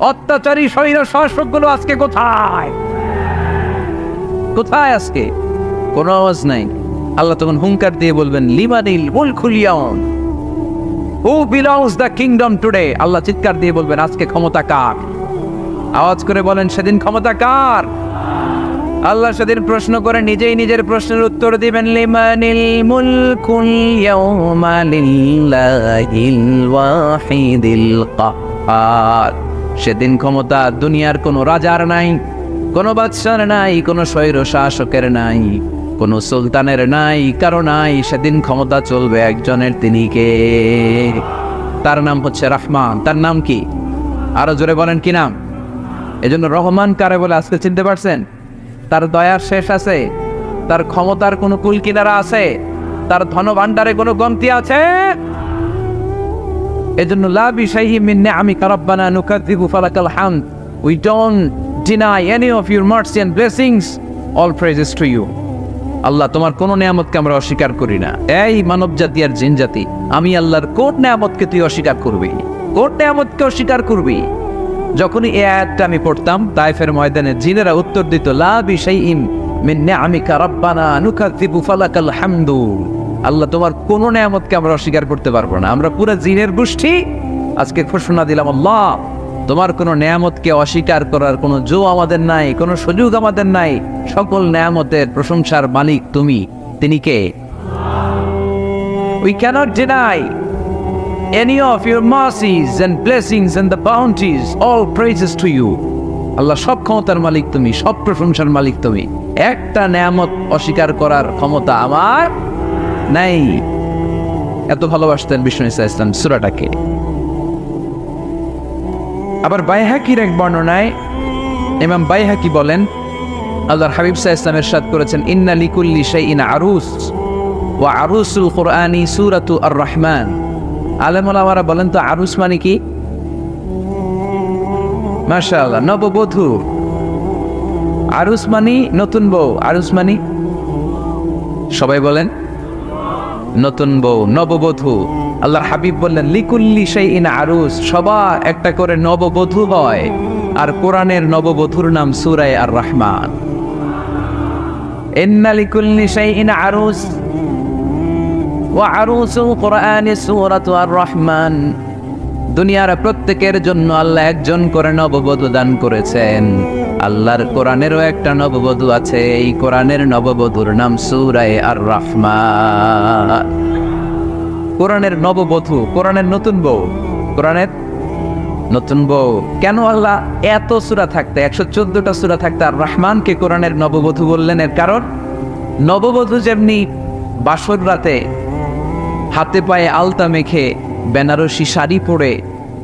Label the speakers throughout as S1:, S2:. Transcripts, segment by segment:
S1: অত্যাচারী আজকে কোথায়? কোথায় আজকে? আওয়াজ নাই। আল্লাহ তখন হুঙ্কার দিয়ে বলবেন লিমানিল মুল খুলিয়ন who belongs the kingdom today Allah চিৎকার দিয়ে বলবেন, আজকে ক্ষমতা কার? আওয়াজ করে বলেন, সেদিন ক্ষমতা কার? আল্লাহ সেদিন প্রশ্ন করে, নিজেই নিজের প্রশ্নের উত্তর দিবেন লিমানিল মুলকুল ইয়াউমা ওয়াহিদিল কাহ্হার সেদিন ক্ষমতা দুনিয়ার কোনো রাজার নাই, কোনো বাদশার নাই, কোনো স্বৈর শাসকের নাই, কোনো সুলতানের নাই, কারও নাই, সেদিন ক্ষমতা চলবে একজনের তিনি কে? তার নাম হচ্ছে রহমান, তার নাম কি? আরও জোরে বলেন কি নাম? এজন্য রহমান কারে বলে আজকে চিনতে পারছেন? তার দয়ার শেষ আছে, তার ক্ষমতার কোনো কুল কিনারা আছে, তার ধন ভাণ্ডারে কোনো গমতি আছে? এজন্য, লা বিশাইহি মিন নিআমিকা রাব্বানা নুকাযযিবু ফালাকাল হামদ। We don't deny any of your mercy and blessings all praises to you Allah, তোমার কোন নিয়ামতকে আমরা অস্বীকার করি না। এই মানব জাতি আর জিন জাতি আমি আল্লাহর কোন নিয়ামতকে তুই অস্বীকার করবি? কোন নিয়ামতকে অস্বীকার করবি? যখনই এই আয়াতটা আমি পড়তাম, তাইফের ময়দানে জিনেরা উত্তর দিত, লা বিশাইইন মিন নিআমিকা রাব্বানা নুকাযযিবু ফালাকাল হামদু। আল্লাহ তোমার কোন নিয়ামতকে আমরা অস্বীকার করতে পারব না। আমরা পুরো জিনের গোষ্ঠী। আজকে ঘোষণা দিলাম, আল্লাহ, তোমার কোনো নেয়ামতকে অস্বীকার করার কোনো জো আমাদের নাই, কোনো সুযোগ আমাদের নাই। সকল নেয়ামতের প্রশংসার মালিক তুমি। তিনি কে? We cannot deny any of your mercies and blessings and the bounties, all praises to you. Allah, সব ক্ষমতার মালিক তুমি, সব প্রশংসার মালিক তুমি। একটা নেয়ামত অস্বীকার করার ক্ষমতা আমার নাই। এত ভালোবাসতেন বিষ্ণু ইসা ইসলাম সুরাটাকে। আবার বাইহাকির এক বর্ণনায় ইমাম বাইহাকি বলেন, আল্লাহর হাবিব সাহা ইসলামের সাদ করেছেন, ইন্না লিকুল্লি শাইইন আরুস ও আরুসুল কোরআনি সুরাতু আর রহমান আলেমারা বলেন তো, আরুস মানে কি? মাশাআল্লাহ, নববধূ। আরুস মানি নতুন বউ আরুস মানি সবাই বলেন, নতুন বউ, নববধূ। আল্লাহর হাবিব বললেন, লিকুল্লি সেই ইন আরুস, সবার একটা করে নববধূ হয়। আর কোরআনের নববধূর নাম সুরায় আর রহমান ইন্না লিকুল্লি সেই ইন আরুস ও আরুসুল কোরআনে সুরাত আর রহমান দুনিয়ার প্রত্যেকের জন্য আল্লাহ একজন করে নববধূ দান করেছেন। আল্লাহর কোরআনেরও একটা নববধূ আছে। এই কোরআনের নববধূর নাম সুরায় আর রহমান কোরআনের নববধূ, কোরআনের নতুন বউ। কোরআনের নতুন বউ। কেন আল্লাহ এত সুরা থাকতে, একশো চোদ্দটা সুরা থাকতে আর রহমানকে কোরআনের নববধূ বললেন? এর কারণ? নববধূ যেমনি বাসর রাতে হাতে পায়ে আলতা মেখে বেনারসি শাড়ি পরে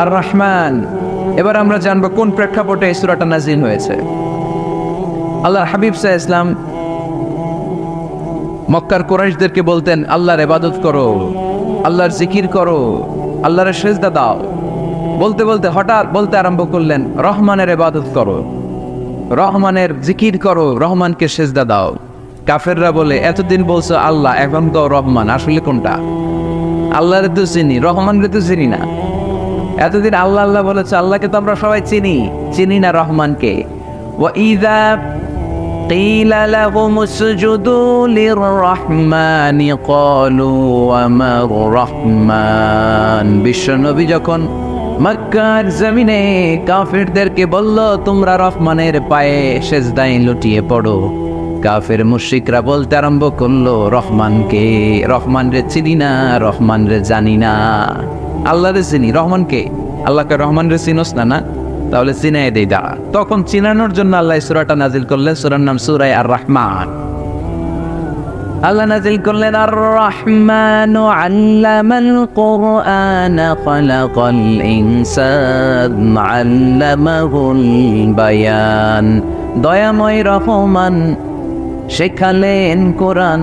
S1: আর রহমান এবার আমরা জানব কোন প্রেক্ষাপটে এই সুরাটা নাজিল হয়েছে। আল্লাহর হাবিব সাহ ইসলাম মক্কার কোরাইশদেরকে বলতেন, আল্লাহর এবাদত করো, আল্লাহর জিকির করো, আল্লাহর সেজদা দাও। বলতে বলতে হঠাৎ বলতে আরম্ভ করলেন, রহমানের এবাদত করো, রহমানের জিকির করো, রহমানকে সেজদা দাও। কাফেররা বলে, এতদিন বলছো আল্লাহ, এখন তো রহমান, আসলে কোনটা? আল্লাহরে তো চিনি, রহমানরে তো চিনি না। এতদিন আল্লাহ আল্লাহ বলেছে আল্লাহকে তো আমরা সবাই চিনি চিনি না রহমানকে وإذا قيل لهم اسجدوا للرحمن قالوا وما الرحمن বিশ্বনবী যখন মক্কার জমিনে কাফেরদেরকে বলল তোমরা রহমানের পায়ে সেজদায় লুটিয়ে পড়ো কাফের মুশরিকরা বলতে আরম্ভ করলো রহমানকে রহমান রে চিনি না রহমান রে জানি না আল্লাহ রে চিনি রহমানকে আল্লাহকে রহমান রে চিনোস না না? তাহলে চিনাই দেই দাঁড়া তখন চিনানোর জন্য আল্লাহ সুরাটা নাজিল করলেন, সুরার নাম সুরাই আর রহমান আল্লাহ নাজিল করলেন আর রহমান আল্লামাল কোরআন খালাকাল ইনসান আল্লামাহুল বায়ান। দয়াময় রহমান, শেখালেন কোরআন।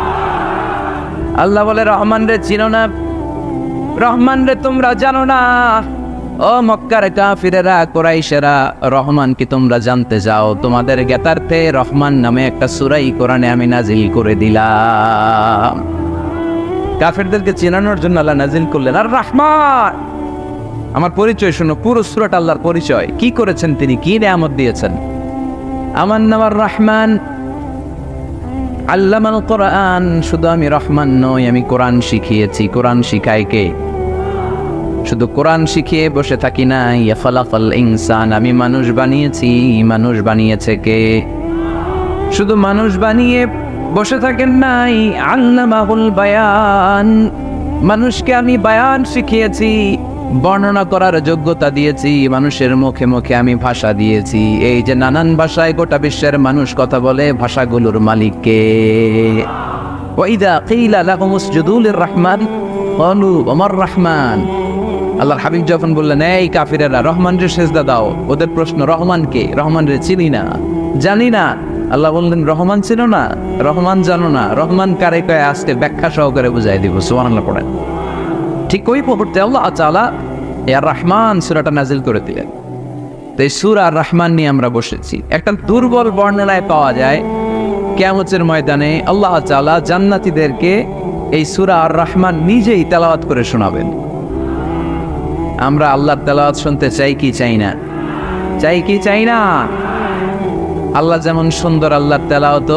S1: আল্লাহ বলে, রহমান রে চিনো না। রহমান রে তোমরা জানো না। ও মক্কার কাফিরেরা, কোরাইশেরা, রহমান কি তোমরা জানতে যাও তোমাদের জ্ঞাতার্থে রহমান নামে একটা সুরাই কোরআনে আমি নাজিল করে দিলাম। কাফেরদেরকে চেনানোর জন্য আল্লাহ নাজিল করলেন, আর রহমান, আমার পরিচয় শোনো, পুরো সুরাট আল্লাহর পরিচয়। কি করেছেন তিনি? কি নেয়ামত দিয়েছেন? আমার নাম আর রহমান আল্লামাল কোরআন, শুধু আমি রহমান নই, আমি কোরআন শিখিয়েছি। কোরআন শিখাই কে? শুধু কোরআন শিখিয়ে বসে থাকি না ইয়াফালাফাল ইনসান, আমি মানুষ বানিয়েছি, মানুষ বানিয়েছে কে? শুধু মানুষ বানিয়ে বসে থাকেন নাই, আল্লামাহুল বায়ান। মানুষকে আমি বায়ান শিখিয়েছি। বর্ণনা করার যোগ্যতা দিয়েছি, মানুষের মুখে মুখে আমি ভাষা দিয়েছি। এই যে নানান ভাষায় গোটা বিশ্বের মানুষ কথা বলে, ভাষাগুলোর মালিককে। ক্বালু ওমার রহমান? আল্লাহর হাবিব যখন বললেন, এই কাফিরেরা রহমান রে সেজদা দাও। ওদের প্রশ্ন, রহমান কে? রহমান রে চিনি না? জানি না। আল্লাহ বললেন, রহমান ছিল না? রহমান জানো না। রহমান কারে কয়ে আজকে ব্যাখ্যা সহকারে বুঝাই দিব। সুবহানাল্লাহ পড়েন। ঠিক ওই মুহূর্তে আল্লাহ তাআলা এর রহমান সূরাটা নাজিল করে দিলেন। তো এই সূরা আর রহমান নিয়ে আমরা বসেছি। একটা দুর্বল বর্ণনায় পাওয়া যায়, কিয়ামতের ময়দানে আল্লাহ তাআলা জান্নাতীদেরকে এই সুরা আর রহমান নিজেই তেলাওয়াত করে শোনাবেন। আমরা আল্লাহর তেলাওয়াত শুনতে চাই কি চাই না? চাই কি চাই না? আল্লাহ যেমন সুন্দর আল্লাহর তেলাওয়াত,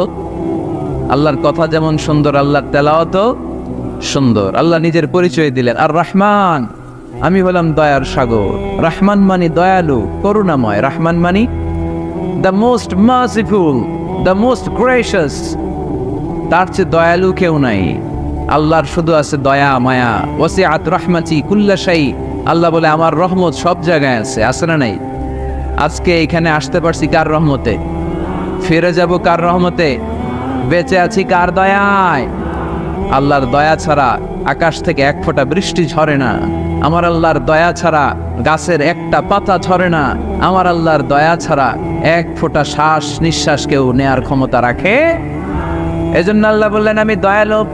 S1: আল্লাহর কথা যেমন সুন্দর আল্লাহর তেলাওয়াত সুন্দর। আল্লাহ নিজের পরিচয় দিলেন। আর রহমান, আমি হলাম দয়ার সাগর। রহমান মানি দয়ালু, করুণাময়। রহমান মানি the most merciful the most gracious তার চেয়ে দয়ালু কেউ নাই। আল্লাহর শুধু আছে দয়া, মায়া। ওসে আত রহমাচি কুল্লাশাই আল্লাহ বলে, আমার রহমত সব জায়গায় আছে। আছে না নাই? আজকে এখানে আসতে পারছি কার রহমতে? ফিরে যাব কার রহমতে? বেঁচে আছি কার দয়ায়? আল্লাহর দয়া ছাড়া আকাশ থেকে এক ফোঁটা বৃষ্টি ঝরে না। আমার আল্লাহর দয়া ছাড়া গাছের একটা পাতা ঝরে না। আমার আল্লাহর দয়া ছাড়া এক ফোঁটা শ্বাস নিঃশ্বাস কেউ নেয়ার ক্ষমতা রাখে? এজন্য আল্লাহ বললেন, আমি দয়ালু।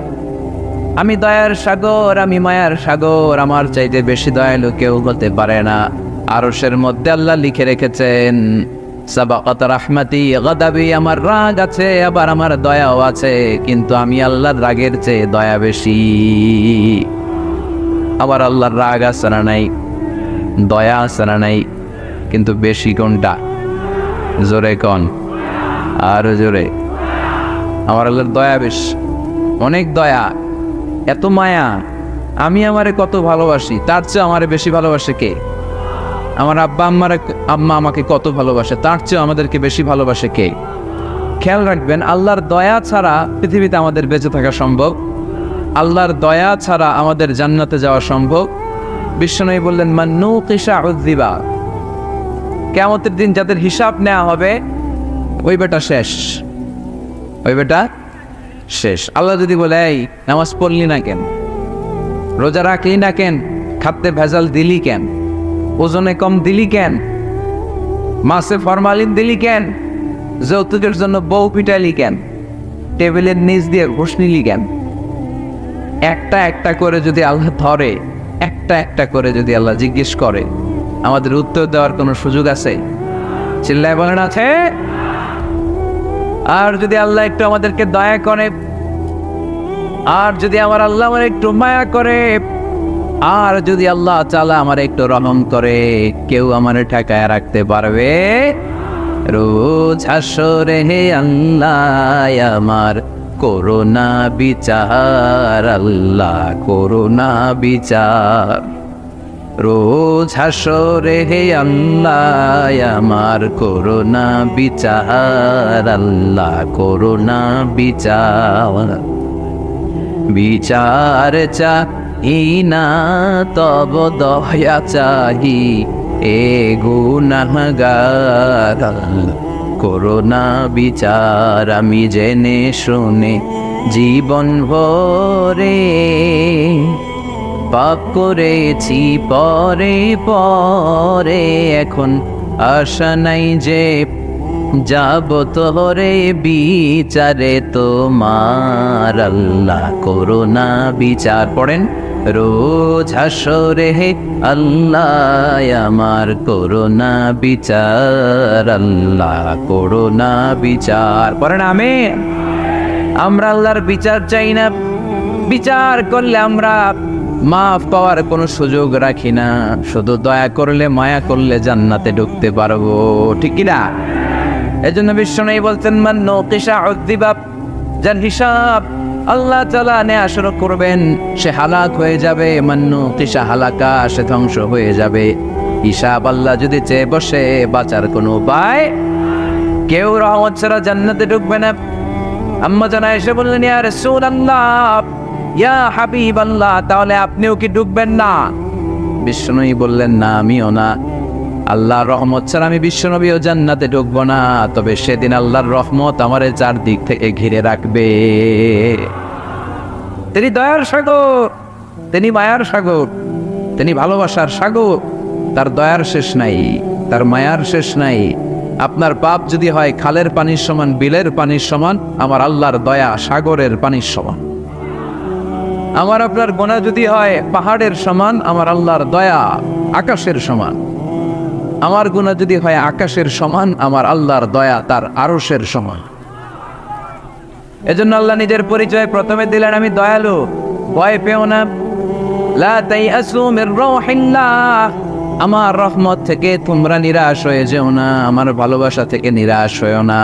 S1: আমি দয়ার সাগর, আমি মায়ার সাগর। আমার চাইতে বেশি দয়ালু কেউ হতে পারে না। আরশের মধ্যে আল্লাহ লিখে রেখেছেন সাবাকাত রাহমাতি, গাদাবি, আমার রাগ আছে, আবার আমার দয়াও আছে, কিন্তু আমি আল্লাহর রাগের চেয়ে দয়া বেশি। আবার আল্লাহর রাগ আছে না নাই? দয়া আছে না নাই? কিন্তু বেশি কোনটা? জোরে কন? আরও জোরে। আমার আল্লাহর দয়া বেশ অনেক দয়া। এত মায়া। আমি আমারে কত ভালোবাসি। তার চেয়ে আমারে বেশি ভালোবাসে কে? আমার আব্বা আম্মার আম্মা আমাকে কত ভালোবাসে, তার চেয়ে আমাদেরকে বেশি ভালোবাসে কে? খেয়াল রাখবেন, আল্লাহর দয়া ছাড়া পৃথিবীতে আমাদের বেঁচে থাকা সম্ভব। আল্লাহর দয়া ছাড়া আমাদের জান্নাতে যাওয়া সম্ভব। বিশ্বনবী বললেন মান্নু কিসা উদ্দিবা কেমতের দিন যাদের হিসাব নেওয়া হবে, ওই বেটা শেষ। ওই বেটা শেষ। আল্লাহ যদি বলে, এই, নামাজ পড়লি না কেন? রোজা রাখলি না কেন? খাদ্যে ভেজাল দিলি কেন? ওজনে কম দিলি কেন? মাসে ফরমালিন দিলি কেন? যৌতুকের জন্য বউ পিটালি কেন? টেবিলের নিচ দিয়ে ঘুষ নিলি কেন? একটা একটা করে যদি আল্লাহ ধরে, একটা একটা করে যদি আল্লাহ জিজ্ঞেস করে, আমাদের উত্তর দেওয়ার কোনো সুযোগ আছে? চিল্লায় বলেন আছে? আর যদি আল্লাহ একটু আমাদেরকে দয়া করে, আর যদি আমার আল্লাহ আমার একটু মায়া করে আর যদি আল্লাহ চালা আমার একটু রহম করে, কেউ আমার ঠেকায় রাখতে পারবে? রোজ হাসরে হে আল্লাহ, আমার করোনা বিচার, আল্লাহ করোনা বিচার। রোজ হাসরে হে আল্লাহ, আমার করোনা বিচার, আল্লাহ করোনা বিচার। বিচার চাহি না তব দয়া চাহি, এ গুনাহগার করোনা বিচার আমি জেনে শুনে জীবন ভরে পাপ করেছি, পরে পরে এখন আশা নাই যে যাব তোরে বিচারে তোমার আল্লাহ। করোনা বিচার পড়েন। রোজ হাসরে আল্লাহ, আমার করোনা বিচার, আল্লাহ করোনা বিচার। পড়েন আমি আমরা আল্লাহর বিচার চাই না। বিচার করলে আমরা মাফ পাওয়ার কোনো সুযোগ রাখি না। শুধু দয়া করলে, মায়া করলে জান্নাতে ঢুকতে পারব। ঠিক কিনা? এই জন্য বিশ্ব নেই বলছেন মান্য কিসা উদ্দিবাব যার হিসাব আল্লাহ তালা নেয়া শুরু করবেন, সে হালাক হয়ে যাবে মান্য কিসা হালাকা, সে ধ্বংস হয়ে যাবে। হিসাব আল্লাহ যদি চেয়ে বসে, বাঁচার কোনো উপায় কেউ রহমত ছাড়া জান্নাতে ঢুকবে না। আম্মা জানা এসে বললেন, ইয়া রাসূলুল্লাহ, ইয়া হাবিব আল্লাহ তাহলে আপনিও কি ডুববেন না? বিষ্ণুই বললেন, না, আমিও না। আল্লাহর রহমত ছাড়া আমি বিশ্বনবীও জান্নাতে ঢুকবো না। তবে সেদিন আল্লাহর রহমত আমার চারদিক থেকে ঘিরে রাখবে। তিনি দয়ার সাগর, তিনি মায়ার সাগর, তিনি ভালোবাসার সাগর। তার দয়ার শেষ নাই, তার মায়ার শেষ নাই। আপনার পাপ যদি হয়, খালের পানির সমান, বিলের পানির সমান, আমার আল্লাহর দয়া সাগরের পানির সমান। আমার আপনার গোনা যদি হয়, পাহাড়ের সমান, আমার আল্লাহর দয়া আকাশের সমান। আমার গুণা যদি হয়, আকাশের সমান, আমার আল্লাহর দয়া তার আরশের সমান। এজন্য আল্লাহ নিজের পরিচয় প্রথমে দিলেন, আমি দয়ালু, ভয় পেও না। আমার রহমত থেকে তোমরা নিরাশ হয়ে যেও না, আমার ভালোবাসা থেকে নিরাশ হয়েও না।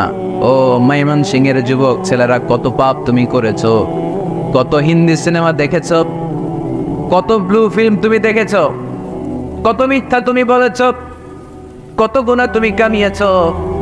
S1: ও মাইমান সিং এর যুবক, ছেলেরা, কত পাপ তুমি করেছ, কত হিন্দি সিনেমা দেখেছ, কত ব্লু ফিল্ম তুমি দেখেছ, কত মিথ্যা তুমি বলেছ, কত গুণা তুমি কামিয়েছ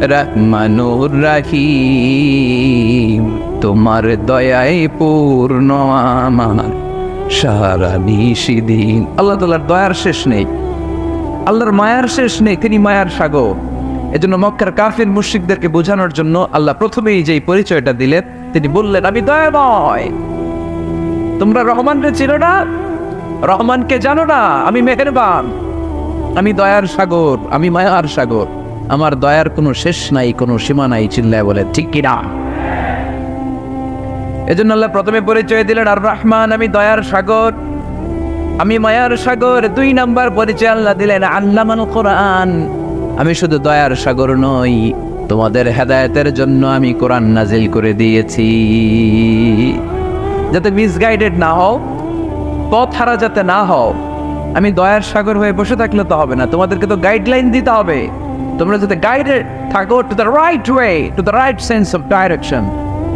S1: রহমানুর রাহিম। তোমার দয়ায় পূর্ণ আমার। সারা নিশিদিন। আল্লাহ তালার দয়ার শেষ নেই। আল্লাহর মায়ার শেষ নেই, তিনি মায়ার সাগর। এজন্য মক্কার কাফির মুশরিকদেরকে বোঝানোর জন্য আল্লাহ প্রথমেই যেই পরিচয়টা দিলেন, তিনি বললেন, আমি দয়াময়। তোমরা রহমানকে চিনো না? রহমানকে জানো না? আমি মেহেরবান। আমি দয়ার সাগর, আমি মায়ার সাগর। আমার দয়ার কোনো শেষ নাই, কোনো সীমা নাই চিল্লায় বলে, ঠিক কিনা এজন্য আল্লাহ প্রথমে পরিচয় দিলেন, আর রহমান, আমি দয়ার সাগর, আমি মায়ার সাগর। দুই নাম্বার পরিচয় আল্লাহ দিলেন আল্লামান কোরআন, আমি শুধু দয়ার সাগর নই, তোমাদের হেদায়তের জন্য আমি কোরআন নাজিল করে দিয়েছি। যাতে মিসগাইডেড না হও, পথ হারা যাতে না হও, আমি দয়ার সাগর হয়ে বসে থাকলে তো হবে না, তোমাদেরকে তো গাইডলাইন দিতে হবে। তোমরা যাতে গাইডেড থাকো to the right way to the right sense of direction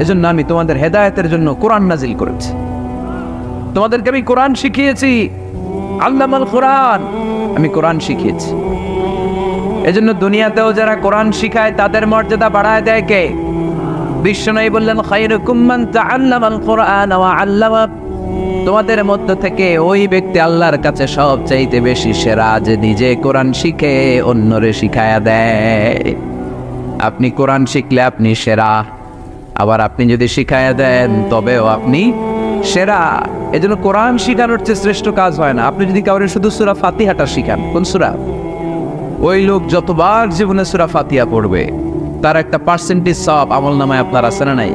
S1: এজন্য আমি তোমাদের হেদায়েতের জন্য কোরআন নাজিল করেছি। তোমাদেরকে আমি কোরআন শিখিয়েছি, আল্লামাল কোরআন, আমি কোরআন শিখিয়েছি। এজন্য দুনিয়াতেও যারা কোরআন শিখায়, তাদের মর্যাদা বাড়ায় দেয় কে? বিশ্বনবী বললেন, খায়রুকুম মান তাআল্লামাল কোরআন ওয়া আল্লামা তোমাদের মধ্য থেকে ওই ব্যক্তি আল্লাহর কাছে সব চাইতে বেশি সেরা যে নিজে কোরআন শিখে অন্যরে শিখায়া দেয়। আপনি কোরআন শিখলে আপনি সেরা, আবার আপনি যদি শিখায়া দেন, তবেও আপনি সেরা। এজন্য কোরআন শিখানোর চেয়ে শ্রেষ্ঠ কাজ হয় না। আপনি যদি কাউরে শুধু সুরা ফাতিহাটা শিখান, কোন সুরা? ওই লোক যতবার জীবনে সুরা ফাতিহা পড়বে, তার একটা পার্সেন্টেজ সব আমল নামায় আপনার আছে না নাই?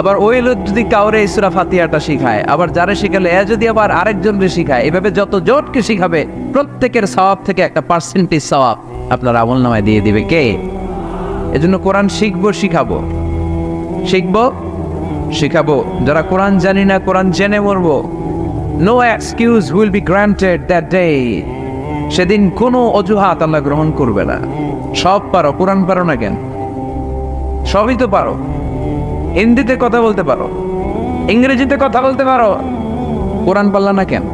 S1: আবার ওই লোক যদি কাউরে এই সুরা ফাতিহাটা শিখায়, আবার যারা শিখালে এ যদি আবার আরেকজনকে শিখায়, এভাবে যত জোটকে শিখাবে, প্রত্যেকের সওয়াব থেকে একটা পার্সেন্টেজ সওয়াব আপনার আমল নামায় দিয়ে দিবে কে? এজন্য কোরআন শিখব, শিখাবো। শিখব, শিখাবো। যারা কোরআন জানি না, কোরআন জেনে মরবো। No excuse will be granted that day সেদিন কোনো অজুহাত আল্লাহ গ্রহণ করবে না। সব পারো, কোরআন পারো না কেন? সবই তো পারো। হিন্দিতে কথা বলতে পারো ইংরেজিতে কথা বলতে পারো কোরআন পারলা না কেন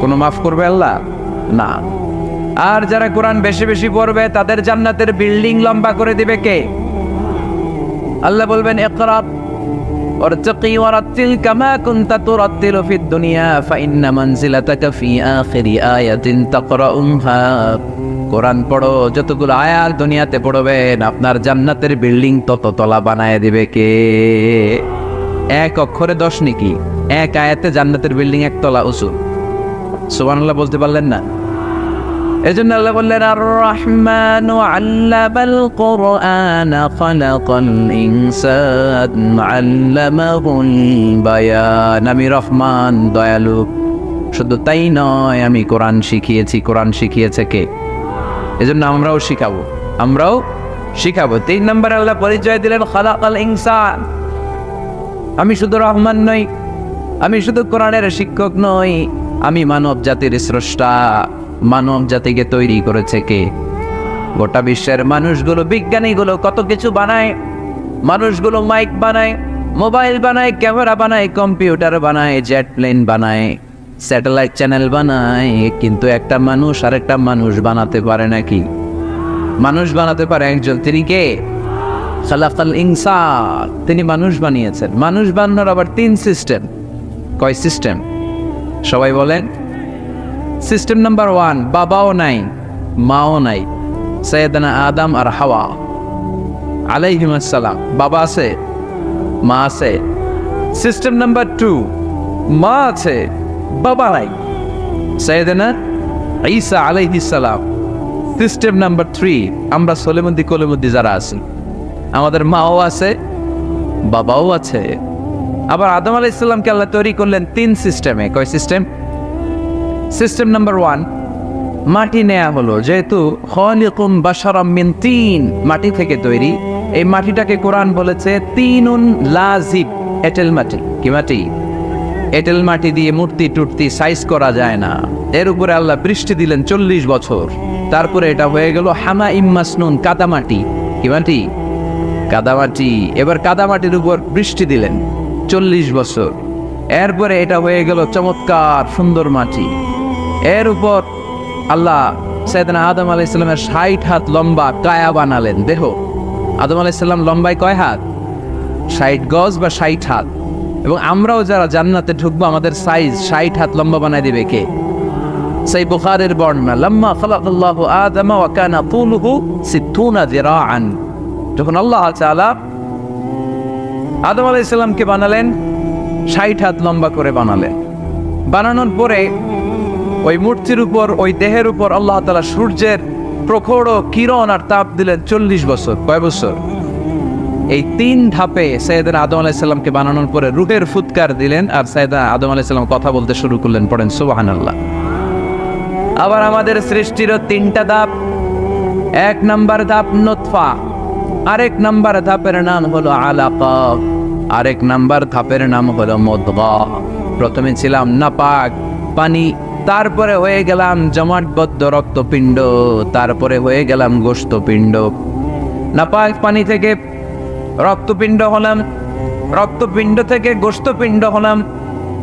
S1: কোনো মাফ করবে আল্লাহ না আর যারা কোরআন বেশি বেশি পড়বে তাদের জান্নাতের বিল্ডিং লম্বা করে দিবে কে আল্লাহ বলবেন ইকরা وارتقي ورتل كما كنت ترتل في الدنيا فإن منزلتك في آخر آية تقرأها কোরআন পড়ো, যতগুলো আয়াত দুনিয়াতে পড়বেন, আপনার জান্নাতের বিল্ডিং তত তলা বানায় দিবে কে? এক অক্ষরে দশ নাকি, এক আয়াতে জান্নাতের বিল্ডিং এক তলা উঁচু। সুবহানাল্লাহ বলতে পারলেন না? এজন্য আল্লাহ বললেন আর রহমান আল্লামাল কোরআন খালাকাল ইনসান আল্লামাহুল বায়ান। আমি রহমান, দয়ালু। শুধু তাই নয়, আমি কোরআন শিখিয়েছি। কোরআন শিখিয়েছে কে? এজন্য আমরাও শিখাবো। আমরাও শিখাবো। তিন নম্বর আল্লাহ পরিচয় দিলেন, খালাকাল ইনসান। আমি শুধু রহমান নই, আমি শুধু কোরআনের শিক্ষক নই, আমি মানব জাতির স্রষ্টা। মানব জাতিকে তৈরি করেছে কে? গোটা বিশ্বের মানুষগুলো, বিজ্ঞানীগুলো কত কিছু বানায়? মানুষগুলো মাইক বানায়, মোবাইল বানায়, ক্যামেরা বানায়, কম্পিউটার বানায়, জেট প্লেন বানায়। স্যাটেলাইট চ্যানেল বানায়, কিন্তু একটা মানুষ আর একটা মানুষ বানাতে পারে নাকি? মানুষ বানাতে পারে একজন, তিনি কে? খালাকাল ইনসান, তিনি মানুষ বানিয়েছেন। মানুষ বানানোর আবার তিন সিস্টেম কয় সিস্টেম সবাই বলেন। সিস্টেম নাম্বার ওয়ান বাবাও নাই, মাও নাই সৈয়দানা আদম আর হাওয়া। আলাইহিম আসসালাম, বাবা আছে, মা আছে। সিস্টেম নাম্বার টু মা আছে বাবা নাই সৈয়দানা ঈসা আলাইহিস সালাম সিস্টেম নাম্বার থ্রি আমরা সোলেমন্দি কোলেমন্দি যারা আছি আমাদের মাও আছে, বাবাও আছে। আবার আদম আলাহ ইসলামকে আল্লাহ তৈরি করলেন তিন সিস্টেমে কয় সিস্টেম সিস্টেম নাম্বার ওয়ান মাটি নেয়া হলো। যেহেতু খলিকুম বাশারাম মিন তিন মাটি থেকে তৈরি, এই মাটিটাকে কোরআন বলেছে তিনুন লাজিব, এটেল মাটি। কি মাটি? এটেল মাটি দিয়ে মূর্তি টুর্তি সাইজ করা যায় না। এর উপরে আল্লাহ বৃষ্টি দিলেন চল্লিশ বছর। তারপরে এটা হয়ে গেল হামা ইম্মাসনুন কাদামাটি। কি মাটি? কাদামাটি। এবার কাদামাটির উপর বৃষ্টি দিলেন চল্লিশ বছর। এরপরে এটা হয়ে গেল চমৎকার সুন্দর মাটি। এর উপর আল্লাহ সৈয়দনা আদম আলাহ ইসলামের ষাট হাত লম্বা কায়া বানালেন। দেহ। আদম আলাহ ইসলাম লম্বায় কয় হাত? ষাট গজ বা ষাট হাত? এবং আমরাও যারা জান্নাতে ঢুকবো, আমাদের সাইজ ষাট হাত লম্বা বানায় দিবে কে? সেই বুখারের বর্ণনা, লম্মা খালাকাল্লাহু আদম ওয়া কানা তুলুহু সিত্তুনা যখন আল্লাহ তাআলা আদম আলাইহিস সালামকে বানালেন, ষাট হাত লম্বা করে বানালেন। বানানোর পরে ওই মূর্তির উপর, ওই দেহের উপর আল্লাহ তাআলা সূর্যের প্রখর কিরণ আর তাপ দিলেন চল্লিশ বছর, কয় বছর? এই তিন ধাপে সৈয়দনা আদম আলাইসাল্লামকে বানানোর পরে রুহের ফুৎকার দিলেন আর সৈয়দনা আদম আলাইসাল্লাম কথা বলতে শুরু করলেন, পড়েন সুবাহান আল্লাহ আবার আমাদের সৃষ্টিরও তিনটা ধাপ, এক নাম্বার ধাপ নোতফা, আরেক নাম্বার ধাপের নাম হলো আলাকা, আরেক নাম্বার ধাপের নাম হলো মদগা। প্রথমে ছিলাম নাপাক, পানি, তারপরে হয়ে গেলাম জমাটবদ্ধ রক্তপিণ্ড, তারপরে হয়ে গেলাম গোস্তপিণ্ড নাপাক পানি থেকে রক্তপিণ্ড হলাম রক্তপিণ্ড থেকে গোস্তপিণ্ড হলাম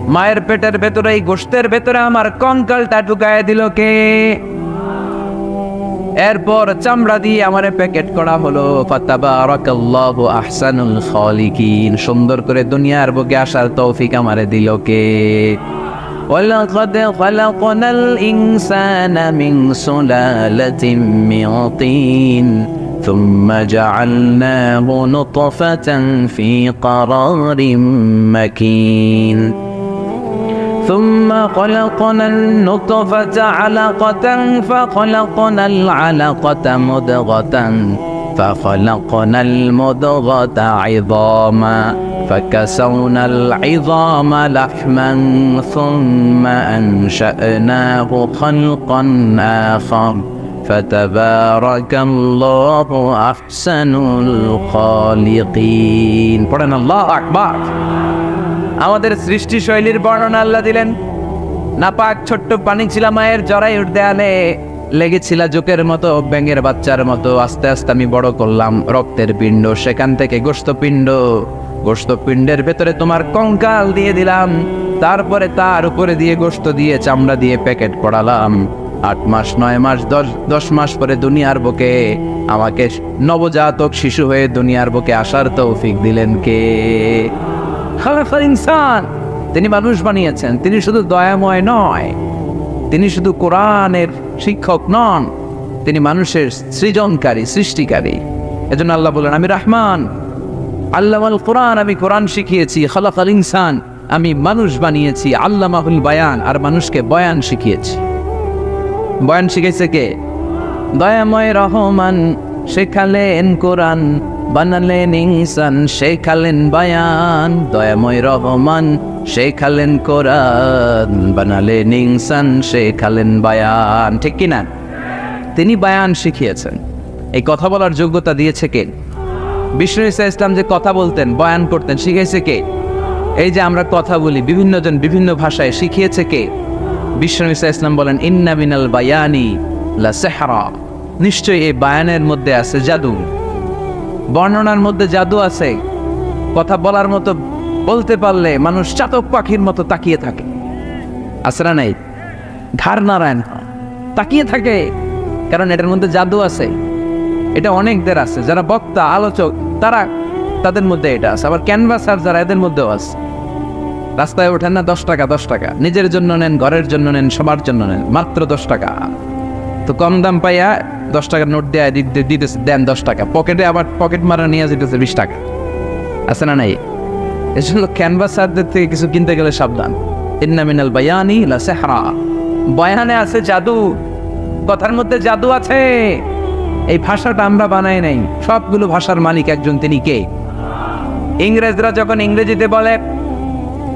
S1: মায়ের পেটের ভেতরে এই গোস্তের ভেতরে আমার কঙ্কালটা ঢুকায় দিল কে এরপর চামড়া দিয়ে আমারে প্যাকেট করা হলো ফাতাবারাকাল্লাহু আহসানুল খালিকিন সুন্দর করে দুনিয়ার বুকে আসার তৌফিক আমারে দিল কে ولقد خلقنا الإنسان من سلالة من طين ثم جعلناه نطفة في قرار مكين. ثم خلقنا النطفة علقة فخلقنا العلقة مضغة فخلقنا المضغة عظاما فكسونا العظام لحما ثم أنشأناه خلقا آخر. فتبارك الله أحسن الخالقين পড়েন الله أكبر আমাদের সৃষ্টি শৈলীর বর্ণনা আল্লাহ দিলেন নাপাক ছোট্ট পানি ছিল মায়ের জরায়ুর দেয়ালে লেগেছিল জোকের মতো ব্যাঙের বাচ্চার মতো আস্তে আস্তে আমি বড় করলাম রক্তের পিণ্ড সেখান থেকে গোস্তপিণ্ড গোস্তপিণ্ডের ভেতরে তোমার কঙ্কাল দিয়ে দিলাম তারপরে তার উপরে দিয়ে গোস্ত দিয়ে চামড়া দিয়ে প্যাকেট পড়ালাম আট মাস, নয় মাস, দশ দশ মাস পরে দুনিয়ার বুকে আমাকে নবজাতক শিশু হয়ে দুনিয়ার বুকে আসার তৌফিক দিলেন কে? খালাকাল ইনসান, তিনি মানুষ বানিয়েছেন, তিনি শুধু দয়াময় নয়, তিনি শুধু কোরআনের শিক্ষক নন, তিনি মানুষের সৃজনকারী, সৃষ্টিকারী। এজন্য আল্লাহ বলেন আমি রহমান, আল্লামাল কোরআন, আমি কোরআন শিখিয়েছি খালাকাল ইনসান, আমি মানুষ বানিয়েছি, আল্লামাহুল বায়ান, আর মানুষকে বয়ান শিখিয়েছি। বয়ান শিখেছে কে? দয়াময় রহমান, শেখালেন কোরআন, বানালেন ইনসান, শেখালেন বায়ান। দয়াময় রহমান, শেখালেন কোরআন, বানালেন ইনসান, শেখালেন বায়ান। ঠিক কিনা? তিনি বায়ান শিখিয়েছেন। এই কথা বলার যোগ্যতা দিয়েছে কে? বিষ্ণু ইসা ইসলাম যে কথা বলতেন, বয়ান করতেন শিখেছে কে? এই যে আমরা কথা বলি, বিভিন্ন জন বিভিন্ন ভাষায় শিখিয়েছে কে? ইসা ইসলাম বলেন, ইন্না বায়ানি নিশ্চয়ই এই বায়ানের মধ্যে আছে জাদু। বর্ণনার মধ্যে জাদু আছে। কথা বলার মতো বলতে পারলে মানুষ চাতক পাখির মতো তাকিয়ে থাকে। নাই? ঘাড় নারায়ণ তাকিয়ে থাকে, কারণ এটার মধ্যে জাদু আছে। এটা অনেকদের আছে। যারা বক্তা, আলোচক, তারা তাদের মধ্যে এটা আছে। আবার ক্যানভাসার যারা এদের মধ্যেও আছে। রাস্তায় ওঠেন না দশ টাকা দশ টাকা। নিজের জন্য নেন, ঘরের জন্য নেন, সবার জন্য নেন, মাত্র দশ টাকা। তো কম দাম পাইয়া দশ টাকার নোট দেয় দিতে- দিতেছে, দেন দশ টাকা। পকেটে আবার পকেট মারা নিয়ে যেতেছে বিশ টাকা। আছে না নাই? এই জন্য ক্যানভাসারদের থেকে কিছু কিনতে গেলে সাবধান। ইন্না মিনাল বায়ানি লা সেহরা। বয়ানে আছে জাদু। কথার মধ্যে জাদু আছে। এই ভাষাটা আমরা বানাই নাই। সবগুলো ভাষার মালিক একজন, তিনি কে? ইংরেজরা যখন ইংরেজিতে বলে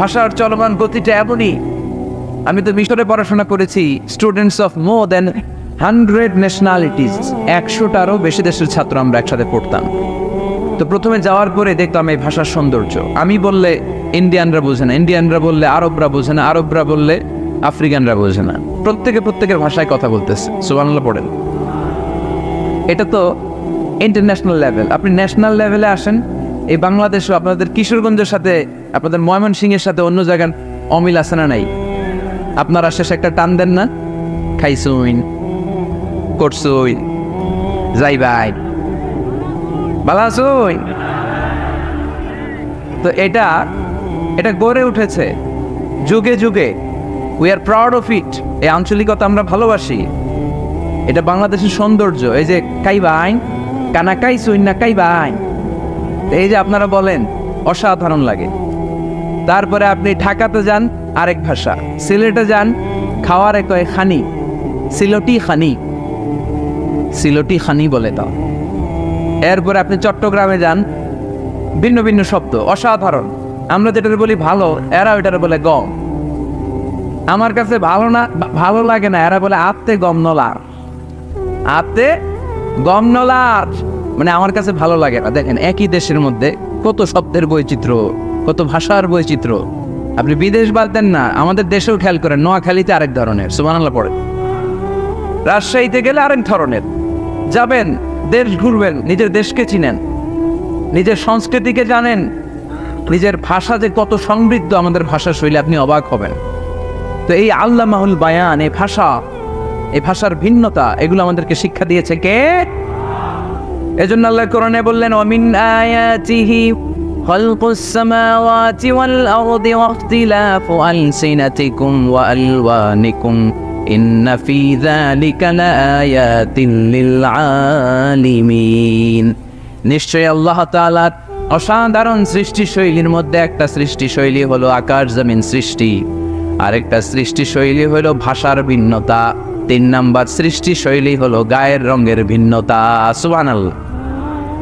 S1: ভাষার চলমান গতিটা এমনই। আমি তো মিশরে পড়াশোনা করেছি students of more than hundred nationalities একশোটারও বেশি দেশের ছাত্র আমরা একসাথে পড়তাম। তো প্রথমে যাওয়ার পরে দেখতাম এই ভাষার সৌন্দর্য। আমি বললে ইন্ডিয়ানরা বোঝে না, ইন্ডিয়ানরা বললে আরবরা বোঝে না, আরবরা বললে আফ্রিকানরা বোঝে না। প্রত্যেকে প্রত্যেকের ভাষায় কথা বলতেছে সুবাংলা পড়েন। এটা তো ইন্টারন্যাশনাল লেভেল আপনি ন্যাশনাল লেভেলে আসেন এই বাংলাদেশও আপনাদের কিশোরগঞ্জের সাথে, আপনাদের ময়মনসিংহের সাথে অন্য জায়গার অমিল আছে না নাই? আপনারা শেষে একটা টান দেন না? খাইছুইন করছুইন যাই ভাই। ভালো আছুইন তো এটা এটা গড়ে উঠেছে। যুগে যুগে we are proud of it এই আঞ্চলিকতা আমরা ভালোবাসি। এটা বাংলাদেশের সৌন্দর্য। এই যে কাইবা আইন কানা কাইছুইন না কাইবা আইন এই যে আপনারা বলেন, অসাধারণ লাগে। তারপরে আপনি ঢাকাতে যান, আরেক ভাষা। সিলেটে যান, খাওয়ার এক খানি। সিলটি খানি। সিলটি খানি বলে দাও এরপর আপনি চট্টগ্রামে যান, ভিন্ন ভিন্ন শব্দ, অসাধারণ। আমরা যেটা বলি ভালো, এরা ওইটারে বলে গম। আমার কাছে ভালো না, ভালো লাগে না, এরা বলে আত্মে গম নলার আত্মে গম নলার মানে আমার কাছে ভালো লাগে। না দেখেন, একই দেশের মধ্যে কত শব্দের বৈচিত্র্য, কত ভাষার বৈচিত্র্য। আপনি বিদেশ বাদ দেন না, আমাদের দেশেও খেয়াল করেন, নোয়াখালীতে আরেক ধরনের, সুবহানাল্লাহ পড়ে। রাজশাহীতে গেলে আরেক ধরনের। যাবেন, দেশ ঘুরবেন, নিজের দেশকে চিনেন, নিজের সংস্কৃতিকে জানেন, নিজের ভাষা যে কত সমৃদ্ধ আমাদের ভাষা শৈলী, আপনি অবাক হবেন। তো এই আল্লাহ মাহুল বায়ান, এই ভাষা, এই ভাষার ভিন্নতা, এগুলো আমাদেরকে শিক্ষা দিয়েছে কে? এজন্য আল্লাহ কোরআনে বললেন অমিন আয়াতিহি خلق السماوات والأرض واختلاف ألسنتكم وألوانكم إن في ذلك لآيات للعالمين নিশ্চয় আল্লাহ তাআলার অসাধারণ সৃষ্টি শৈলীর মধ্যে একটা সৃষ্টি শৈলী হলো আকাশ জমিন সৃষ্টি আরেকটা সৃষ্টি শৈলী হলো ভাষার ভিন্নতা তিন নাম্বার সৃষ্টি শৈলী হলো গায়ের রঙের ভিন্নতা সুবহানাল্লাহ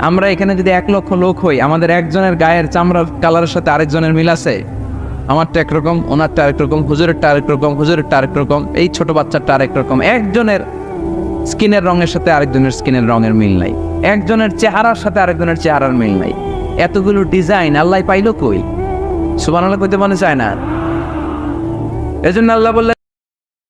S1: আমরা এখানে যদি এক লক্ষ লোক হই, আমাদের একজনের গায়ের চামড়ার কালারের সাথে আরেকজনের মিল আছে? আমারটা একরকম, ওনারটা আরেক রকম হুজুরেরটা আরেক রকম হুজুরেরটা আরেক রকম এই ছোট বাচ্চারটা আরেক রকম একজনের স্কিনের রঙের সাথে আরেকজনের স্কিনের রঙের মিল নাই। একজনের চেহারার সাথে আরেকজনের চেহারার মিল নাই। এতগুলো ডিজাইন আল্লাহ পাইলো কই? সুবান আল্লাহ কইতে মনে চায় না? এজন্য আল্লাহ বললেন